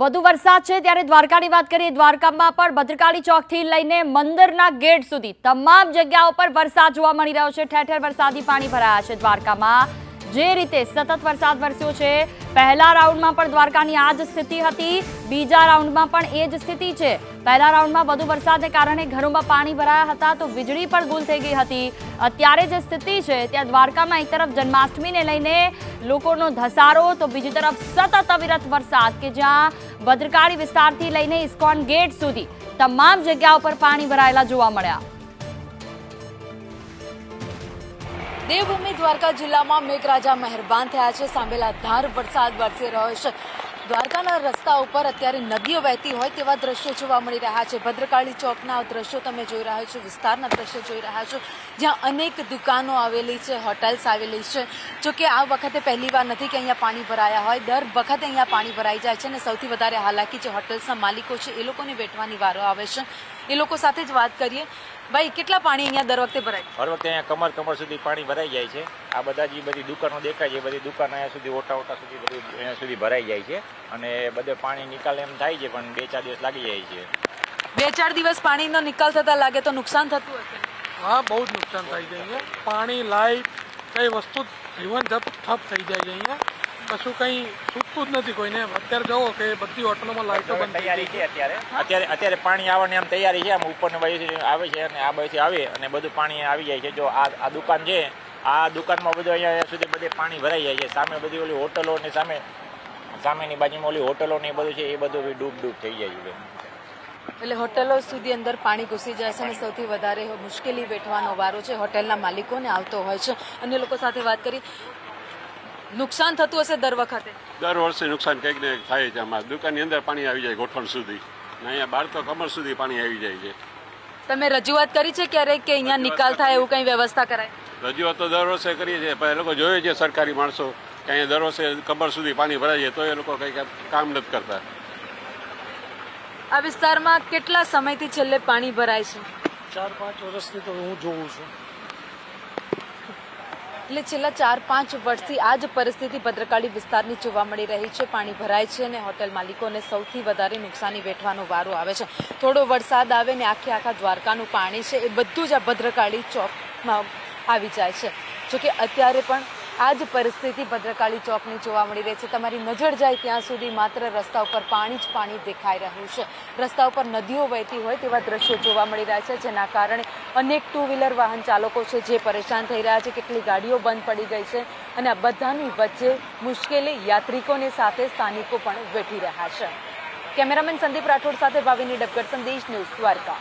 વધુ વરસાદ છે ત્યારે દ્વારકાની વાત કરીએ, દ્વારકામાં પણ ભદ્રકાળી ચોકથી લઈને મંદિરના ગેટ સુધી તમામ જગ્યાઓ પર વરસાદ જોવા મળી રહ્યો છે. ઠેર ઠેર વરસાદી પાણી ભરાયા છે દ્વારકામાં. જે રીતે સતત વરસાદ વરસ્યો છે, પહેલા રાઉન્ડમાં પણ દ્વારકાની આ જ સ્થિતિ હતી. બીજા રાઉન્ડમાં પણ એ જ સ્થિતિ છે. પહેલા રાઉન્ડમાં વધુ વરસાદને કારણે ઘરોમાં પાણી ભરાયા હતા તો વીજળી પણ ગુલ થઈ ગઈ હતી. અત્યારે જે સ્થિતિ છે, ત્યાં દ્વારકામાં એક તરફ જન્માષ્ટમીને લઈને લોકોનો ધસારો, તો બીજી તરફ સતત અવિરત વરસાદ કે જ્યાં ભદ્રકાળી વિસ્તારથી લઈને ઇસ્કોન ગેટ સુધી તમામ જગ્યાઓ પર પાણી ભરાયેલા જોવા મળ્યા. દેવભૂમિ દ્વારકા જિલ્લામાં મેઘરાજા મહેરબાન થયા છે. સાંભેલા ધાર વરસાદ વરસી રહ્યો છે. દ્વારકાના રસ્તા ઉપર અત્યારે નદીઓ વહેતી હોય તેવા દ્રશ્યો જોવા મળી રહ્યા છે. ભદ્રકાળી ચોકના દ્રશ્યો તમે જોઈ રહ્યા છો, વિસ્તારના દ્રશ્યો જોઈ રહ્યા છો, જ્યાં અનેક દુકાનો આવેલી છે, હોટેલ્સ આવેલી છે. જોકે આ વખતે પહેલી વાર નથી કે અહીંયા પાણી ભરાયા હોય. દર વખતે અહીંયા પાણી ભરાઈ જાય છે અને સૌથી વધારે હાલાકી જે હોટેલ્સના માલિકો છે, એ લોકોને વેઠવાની વારો આવે છે. એ લોકો સાથે જ વાત કરીએ. ભાઈ કેટલા પાણી અહીંયા દર વખતે ભરાય? હર વખતે અહીંયા કમર કમર સુધી પાણી ભરાઈ જાય છે. આ બધા જે બધી દુકાનો દેખાય છે બધી દુકાન અહીંયા સુધી ઓટા ઓટા સુધી બધું અહીંયા સુધી ભરાઈ જાય છે. અને બધે પાણી નિકાલ એમ થાય છે પણ બે ચાર દિવસ લાગી જાય છે. બે ચાર દિવસ પાણીનો નિકાલ થતા લાગે તો નુકસાન થતું હશે? હા બહુ જ નુકસાન થઈ જાય છે પાણી લાઈટ કઈ વસ્તુ જીવન ઠપ થઈ જાય છે અહીંયા. કશું કંઈ છૂટતું જ નથી કોઈને. અત્યારે જુઓ કે બધી હોટલોમાં લાઈટો બંધ તૈયારી છે અત્યારે. અત્યારે અત્યારે પાણી આવવાની આમ તૈયારી છે. આમ ઉપરની બાજુથી આવે છે અને આ બાજુથી આવે અને બધું પાણી આવી જાય છે. જો આ આ દુકાન છે આ દુકાનમાં બધું અહીંયા સુધી બધે પાણી ભરાઈ જાય છે. સામે બધી ઓલી હોટલો ને સામે સામેની બાજુમાં ઓલી હોટલો ને એ બધું છે એ બધું ડૂબ ડૂબ થઈ જાય છે. એટલે હોટલો સુધી અંદર પાણી ઘૂસી જાય છે અને સૌથી વધારે મુશ્કેલી વેઠવાનો વારો છે. હોટેલના માલિકોને આવતો હોય છે. અન્ય લોકો સાથે વાત કરી. નુકસાન થતું હશે દર વખતે? દર વર્ષે નુકસાન કંઈક ને કંઈક થાય છે આમાં. દુકાનની અંદર પાણી આવી જાય ગોઠવણ સુધી. ને અહીંયા બાર તો કમર સુધી પાણી આવી જાય છે. તમે રજૂઆત કરી છે ક્યારેક કે અહીંયા નિકાલ થાય એવું કંઈ વ્યવસ્થા કરાય? રજૂઆત તો દર વર્ષે કરીએ છીએ પણ એ લોકો જોઈએ છે સરકારી માણસો કે અહીંયા દર વર્ષે કમર સુધી પાણી ભરાય છે તો એ લોકો કંઈક કામ નથી કરતા. આ વિસ્તારમાં કેટલા સમયથી છેલ્લે પાણી ભરાય છે? ચાર પાંચ વર્ષથી તો હું જોઉં છું. એટલે છેલ્લા ચાર, પાંચ વર્ષથી આ જ પરિસ્થિતિ ભદ્રકાળી વિસ્તારની જોવા મળી રહી છે. પાણી ભરાય છે અને હોટેલ માલિકોને સૌથી વધારે નુકસાની વેઠવાનો વારો આવે છે. થોડો વરસાદ આવે ને આખે આખા દ્વારકાનું પાણી છે, એ બધું જ આ ભદ્રકાળી ચોકમાં આવી જાય છે. જોકે અત્યારે પણ આ જ પરિસ્થિતિ ભદ્રકાળી ચોકની જોવા મળી રહી છે. તમારી નજર જાય ત્યાં સુધી માત્ર રસ્તા ઉપર પાણી જ પાણી દેખાઈ રહ્યું છે. રસ્તા ઉપર નદીઓ વહેતી હોય તેવા દ્રશ્યો જોવા મળી રહ્યા છે, જેના કારણે અનેક ટુ વ્હીલર વાહન ચાલકો છે જે પરેશાન થઈ રહ્યા છે. કેટલી ગાડીઓ બંધ પડી ગઈ છે અને આ બધાની વચ્ચે મુશ્કેલી યાત્રિકોની સાથે સ્થાનિકો પણ વેઠી રહ્યા છે. કેમેરામેન સંદીપ રાઠોડ સાથે ભાવિની ડબગર સંદેશ ન્યૂઝ દ્વારકા.